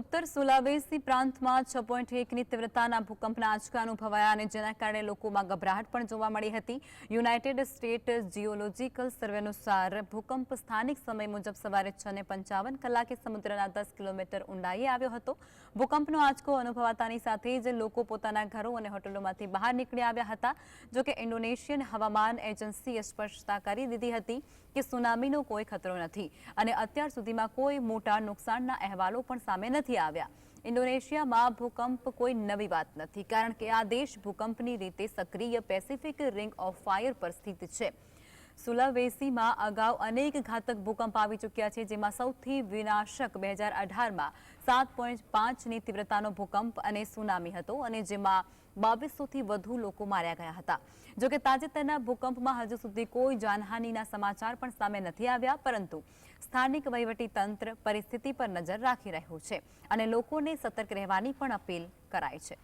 ઉત્તર સુલાવેસી પ્રાંતમાં છ પોઈન્ટ એકની તીવ્રતાના ભૂકંપના આંચકા અનુભવાયા અને જેના કારણે લોકોમાં ગભરાહટ પણ જોવા મળી હતી. યુનાઇટેડ સ્ટેટ જીઓલોજીકલ સર્વે અનુસાર ભૂકંપ સ્થાનિક સમય મુજબ સવારે છ ને પંચાવન કલાકે સમુદ્રના દસ કિલોમીટર ઊંડાઈએ આવ્યો હતો. ભૂકંપનો આંચકો અનુભવાતાની સાથે જ લોકો પોતાના ઘરો અને હોટલોમાંથી બહાર નીકળી આવ્યા હતા, જોકે ઇન્ડોનેશિયન હવામાન એજન્સીએ સ્પષ્ટતા કરી દીધી હતી. કે સુનામીનો કોઈ ખતરો નથી અને અત્યાર સુધીમાં કોઈ મોટા નુકસાનના અહેવાલો પણ સામે નથી આવ્યા. ઇન્ડોનેશિયામાં ભૂકંપ કોઈ નવી વાત નથી, કારણ કે આ દેશ ભૂકંપની રીતે સક્રિય પેસિફિક રિંગ ઓફ ફાયર પર સ્થિત છે. સુલાવેસીમાં અગાઉ અનેક ઘાતક ભૂકંપ આવી ચૂક્યા છે, જેમાં સૌથી વિનાશક બે હજાર અઢારમાં સાત પોઈન્ટ પાંચની તીવ્રતાનો ભૂકંપ અને સુનામી હતો અને જેમાં બાવીસોથી વધુ લોકો માર્યા ગયા હતા. જોકે તાજેતરના ભૂકંપમાં હજુ સુધી કોઈ જાનહાનિના સમાચાર પણ સામે નથી આવ્યા, પરંતુ સ્થાનિક તંત્ર પરિસ્થિતિ પર નજર રાખી રહ્યું છે અને લોકોને સતર્ક રહેવાની પણ અપીલ કરાઈ છે.